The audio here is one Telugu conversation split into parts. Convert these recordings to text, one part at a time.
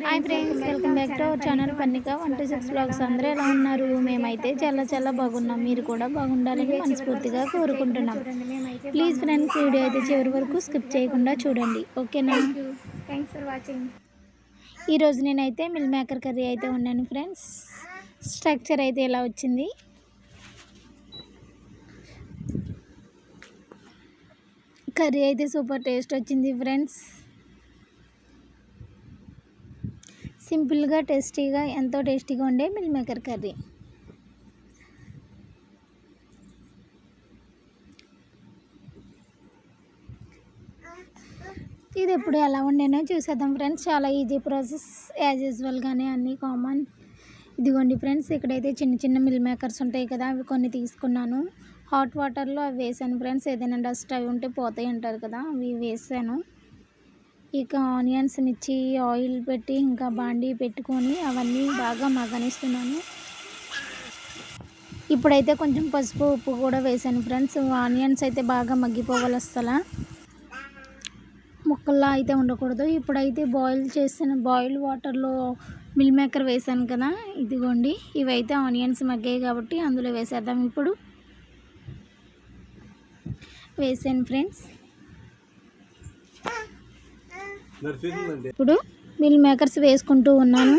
Hi friends welcome back to our channel Pannika one two six blogs అందరూ ఎలా ఉన్నారు? మేమైతే చాలా చాలా బాగున్నాం. మీరు కూడా బాగుండాలని మనస్ఫూర్తిగా కోరుకుంటున్నాం. ప్లీజ్ ఫ్రెండ్స్ వీడియో అయితే చివరి వరకు స్కిప్ చేయకుండా చూడండి. ఓకేనా? థ్యాంక్స్ ఫర్ వాచింగ్ ఈరోజు నేనైతే మిల్ మేకర్ కర్రీ అయితే ఉన్నాను ఫ్రెండ్స్ స్ట్రక్చర్ అయితే ఇలా వచ్చింది? కర్రీ అయితే సూపర్ టేస్ట్ వచ్చింది ఫ్రెండ్స్ సింపుల్గా టేస్టీగా ఎంతో టేస్టీగా ఉండే మిల్ మేకర్ కర్రీ. ఇది ఎప్పుడు ఎలా ఉండేనో చూసేద్దాం ఫ్రెండ్స్. చాలా ఈజీ ప్రాసెస్ యాజ్ యూజువల్గానే అన్నీ కామన్. ఇదిగోండి ఫ్రెండ్స్ ఇక్కడైతే చిన్న చిన్న మిల్ మేకర్స్ ఉంటాయి కదా అవి కొన్ని తీసుకున్నాను. హాట్ వాటర్లో అవి వేసాను ఫ్రెండ్స్. ఏదైనా డస్ట్ అవి ఉంటే పోతాయి అంటారు కదా అవి వేసాను. ఇక ఆనియన్స్ మిర్చి ఆయిల్ పెట్టి ఇంకా బాండీ పెట్టుకొని అవన్నీ బాగా మగనిస్తున్నాను ఇప్పుడైతే కొంచెం పసుపు ఉప్పు కూడా వేసాను ఫ్రెండ్స్. ఆనియన్స్ అయితే బాగా మగ్గిపోవాలి అసలు ముక్కల్లా అయితే ఉండకూడదు. ఇప్పుడైతే బాయిల్ చేసిన బాయిల్ వాటర్లో మిల్ మేకర్ వేసాను కదా ఇదిగోండి. ఇవైతే ఆనియన్స్ మగ్గాయి కాబట్టి అందులో వేసేద్దాం. ఇప్పుడు వేసాను ఫ్రెండ్స్. ఇప్పుడు మిల్ మేకర్స్ వేసుకుంటూ ఉన్నాను.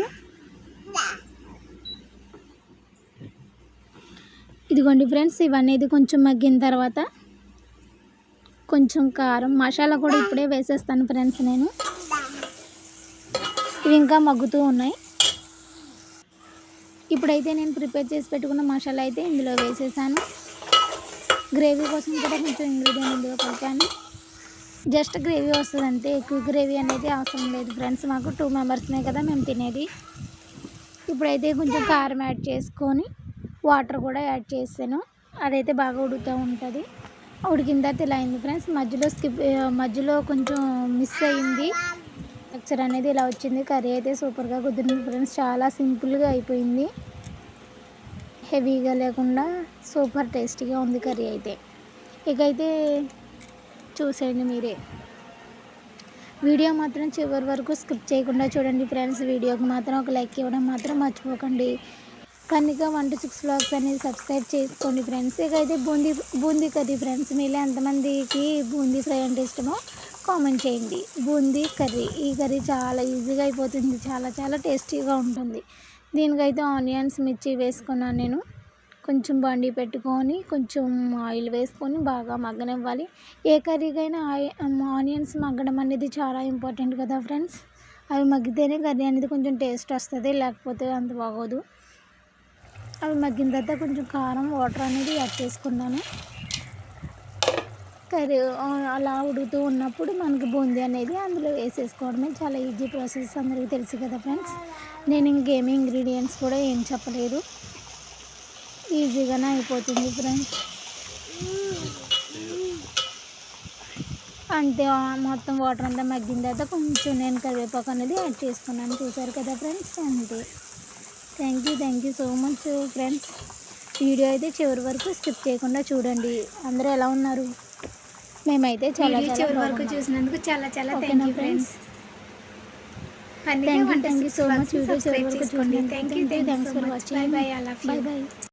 ఇదిగోండి ఫ్రెండ్స్ ఇవన్నీ ఇది కొంచెం మగ్గిన తర్వాత కొంచెం కారం మసాలా కూడా ఇప్పుడే వేసేస్తాను ఫ్రెండ్స్ నేను. ఇవి ఇంకా మగ్గుతూ ఉన్నాయి. ఇప్పుడైతే నేను ప్రిపేర్ చేసి పెట్టుకున్న మసాలా అయితే ఇందులో వేసేసాను. గ్రేవీ కోసం కూడా కొంచెం ఇంగ్రీడియంట్ ఇందులో కలిపాను. జస్ట్ గ్రేవీ వస్తుంది అంతే ఎక్కువ గ్రేవీ అనేది అవసరం లేదు ఫ్రెండ్స్. మాకు టూ మెంబర్స్నే కదా మేము తినేది. ఇప్పుడైతే కొంచెం కారం యాడ్ చేసుకొని వాటర్ కూడా యాడ్ చేసాను అదైతే బాగా ఉడుకుతూ ఉంటుంది. ఉడికిన తర్వాత ఇలా అయింది ఫ్రెండ్స్. మధ్యలో స్కిప్ మధ్యలో కొంచెం మిస్ అయ్యింది టెక్చర్ అనేది ఇలా వచ్చింది. కర్రీ అయితే సూపర్గా కుదిరింది ఫ్రెండ్స్. చాలా సింపుల్గా అయిపోయింది. హెవీగా లేకుండా సూపర్ టేస్టీగా ఉంది కర్రీ అయితే. ఇకైతే చూసేయండి మీరే. వీడియో మాత్రం చివరి వరకు స్కిప్ చేయకుండా చూడండి ఫ్రెండ్స్. వీడియోకి మాత్రం ఒక లైక్ ఇవ్వడం మాత్రం మర్చిపోకండి. Kannika one two six blogs అనేది సబ్స్క్రైబ్ చేసుకోండి ఫ్రెండ్స్. ఇక అయితే బూందీ బూందీ కర్రీ ఫ్రెండ్స్. మీలో ఎంతమందికి బూందీ ఫ్రై అంటే ఇష్టమో కామెంట్ చేయండి. బూందీ కర్రీ. ఈ కర్రీ చాలా ఈజీగా అయిపోతుంది. చాలా చాలా టేస్టీగా ఉంటుంది. దీనికైతే ఆనియన్స్ మిర్చి వేసుకున్నాను నేను. కొంచెం బండి పెట్టుకొని కొంచెం ఆయిల్ వేసుకొని బాగా మగ్గనివ్వాలి. ఏ కర్రీకైనా ఆనియన్స్ మగ్గడం అనేది చాలా ఇంపార్టెంట్ కదా ఫ్రెండ్స్. అవి మగ్గితేనే కర్రీ అనేది కొంచెం టేస్ట్ వస్తుంది లేకపోతే అంత బాగోదు. అవి మగ్గిన తర్వాత కొంచెం కారం వాటర్ అనేది యాడ్ చేసుకున్నాను. కర్రీ అలా ఉడుకుతూ ఉన్నప్పుడు మనకి బూందీ అనేది అందులో వేసేసుకోవడమే చాలా ఈజీ ప్రాసెస్ అందరికీ తెలుసు కదా ఫ్రెండ్స్. నేను ఇంకేమి ఇంగ్రీడియంట్స్ కూడా ఏం చెప్పలేదు. ఈజీగానే అయిపోతుంది ఫ్రెండ్స్. అంతే మొత్తం వాటర్ అంతా మగ్గిన తర్వాత కొంచెం నేను కరివేపాకు అనేది యాడ్ చేసుకున్నాను. చూసారు కదా ఫ్రెండ్స్? అంతే. Thank you thank you so much friends video అయితే చివరి వరకు స్కిప్ చేయకుండా చూడండి. అందరూ ఎలా ఉన్నారు? మేమైతే చాలా చివరి వరకు చూసినందుకు చాలా చాలా thank you friends thank you thank you so much video చివరి వరకు చూసినందుకు thank you thanks for bye watching bye bye